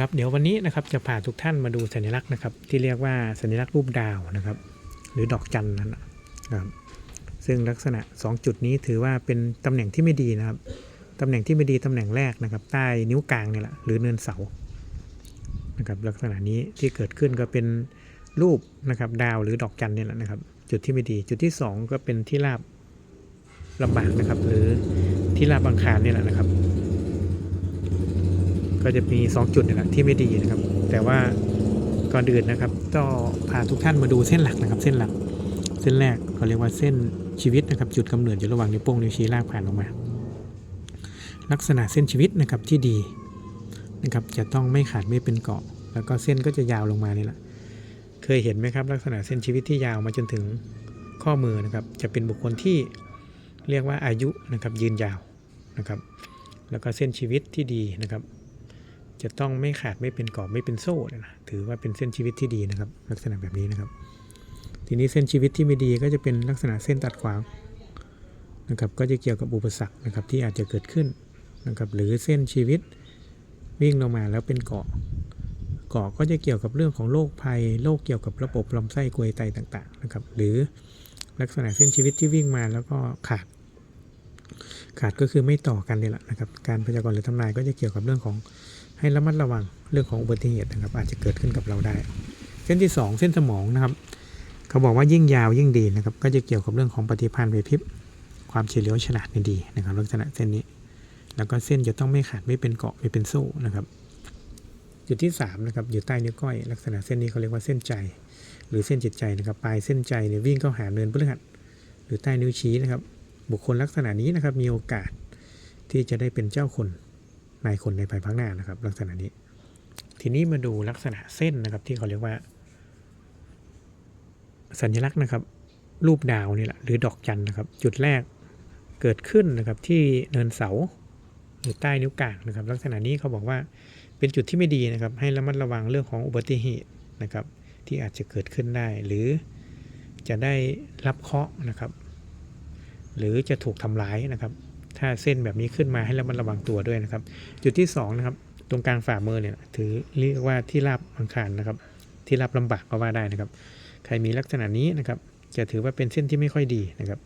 ครับเดี๋ยววันนี้นะครับจะพาทุกท่านมาดูสัญลักษณ์นะครับ ที่เรียกว่าสัญลักษณ์รูปดาวนะครับ หรือดอกจันนั่นนะครับซึ่งลักษณะ 2 จุดนี้ถือว่าเป็นตำแหน่งที่ไม่ดีนะครับตำแหน่งที่ไม่ดีตำแหน่งแรกนะครับ ใต้นิ้วกลางเนี่ยแหละหรือเนินเสานะครับลักษณะนี้ที่เกิดขึ้นก็เป็นรูปนะครับดาวหรือดอกจันเนี่ยแหละนะครับ จุดที่ไม่ดี จุดที่ 2 ก็เป็นที่ราบลำบากนะครับ หรือที่ราบอังคารเนี่ยแหละนะครับ ก็จะมี 2 จุดนี่แหละที่ไม่ดีนะครับ แต่ว่าก่อนอื่นนะครับ ก็พาทุกท่านมาดูเส้นหลักนะครับ เส้นหลัก เส้นแรกเขาเรียกว่าเส้นชีวิตนะครับ จุดกำเนิดอยู่ระหว่างนิ้วโป้งนิ้วชี้ลากผ่านออกมา ลักษณะเส้นชีวิตนะครับที่ดีนะครับ จะต้องไม่ขาดไม่เป็นเกาะ แล้วก็เส้นก็จะยาวลงมานี่แหละ เคยเห็นไหมครับ ลักษณะเส้นชีวิตที่ยาวมาจนถึงข้อมือนะครับ จะเป็นบุคคลที่เรียกว่าอายุนะครับยืนยาวนะครับ แล้วก็เส้นชีวิตที่ดีนะครับ จะต้องไม่ขาดไม่เป็นกรอบไม่เป็นโซ่เลยนะถือว่าเป็นเส้นชีวิตที่ดีนะครับ ลักษณะแบบนี้นะครับ ทีนี้เส้นชีวิตที่ไม่ดีก็จะเป็นลักษณะเส้นตัดขวางนะครับก็จะเกี่ยวกับอุปสรรคนะครับที่อาจจะเกิดขึ้นนะครับหรือเส้นชีวิตวิ่งลงมาแล้วเป็นเกาะเกาะก็จะเกี่ยวกับเรื่องของโรคภัยโรคเกี่ยวกับระบบลำไส้กลวยไตต่างๆนะครับหรือลักษณะเส้นชีวิตที่วิ่งมาแล้วก็ขาด ขาดก็คือไม่ต่อกันนี่แหละนะครับการพยากรณ์หรือทำนายก็จะเกี่ยวกับเรื่องของ ให้ระมัดระวังเรื่องของอุบัติเหตุนะครับ อาจจะเกิดขึ้นกับเราได้ เส้นที่ 2 เส้นสมองนะครับ เขาบอกว่ายิ่งยาวยิ่งดีนะครับ ก็จะเกี่ยวกับเรื่องของปฏิพันธ์ไวพริบความเฉลียวฉลาดในดีนะครับ ลักษณะเส้นนี้ แล้วก็เส้นจะต้องไม่ขาดไม่เป็นเกาะไม่เป็นโซ่นะครับ จุดที่3นะครับอยู่ใต้นิ้วก้อย ลักษณะเส้นนี้เขาเรียกว่าเส้นใจ หรือเส้นจิตใจนะครับ ปลายเส้นใจเนี่ยวิ่งเข้าหาเนินพฤหัสหรือใต้นิ้วชี้นะครับ บุคคลลักษณะนี้นะครับมีโอกาสที่จะได้เป็นเจ้าคน นายคนในภายภาคหน้านะครับ ลักษณะนี้ ทีนี้มาดูลักษณะเส้นนะครับ ที่เขาเรียกว่า สัญลักษณ์นะครับ รูปดาวนี่แหละหรือดอกจันนะครับ จุดแรกเกิดขึ้นนะครับที่เนินเสาหรือใต้นิ้วกลางนะครับ ลักษณะนี้เขาบอกว่าเป็นจุดที่ไม่ดีนะครับ ให้ระมัดระวังเรื่องของอุบัติเหตุนะครับ ที่อาจจะเกิดขึ้นได้ หรือจะได้รับเคราะห์นะครับ หรือจะถูกทำร้ายนะครับ ถ้าเส้นแบบนี้ขึ้นมาให้ระมัดระวังตัวด้วยนะครับ จุดที่2นะครับตรงกลางฝ่ามือเนี่ยถือเรียกว่าที่ราบอังคารนะครับ ที่ราบลำบากก็ว่าได้นะครับ ใครมีลักษณะนี้นะครับ จะถือว่าเป็นเส้นที่ไม่ค่อยดีนะครับ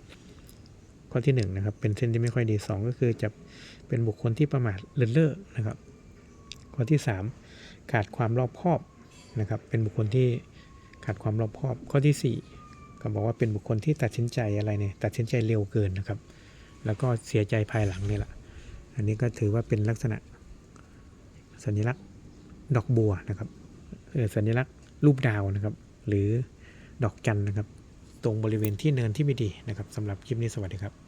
ข้อที่1นงนะครับเป็นเส้นที่ไม่ค่อยดี 2 ก็คือจะเป็นบุคคลที่ประมาทเลินเล่อนะครับ ข้อที่ 3 ขาดความรอบคอบนะครับ เป็นบุคคลที่ขาดความรอบคอบ ข้อที่ 4 ก็บอกว่าเป็นบุคคลที่ตัดสินใจอะไรเนี่ยตัดสินใจเร็วเกินนะครับ แล้วก็เสียใจภายหลังนี่แหละ อันนี้ก็ถือว่าเป็นลักษณะสัญลักษณ์ดอกบัวนะครับเออสัญลักษณ์รูปดาวนะครับ หรือดอกจันนะครับ ตรงบริเวณที่เนินที่ไม่ดีนะครับสำหรับคลิปนี้สวัสดีครับ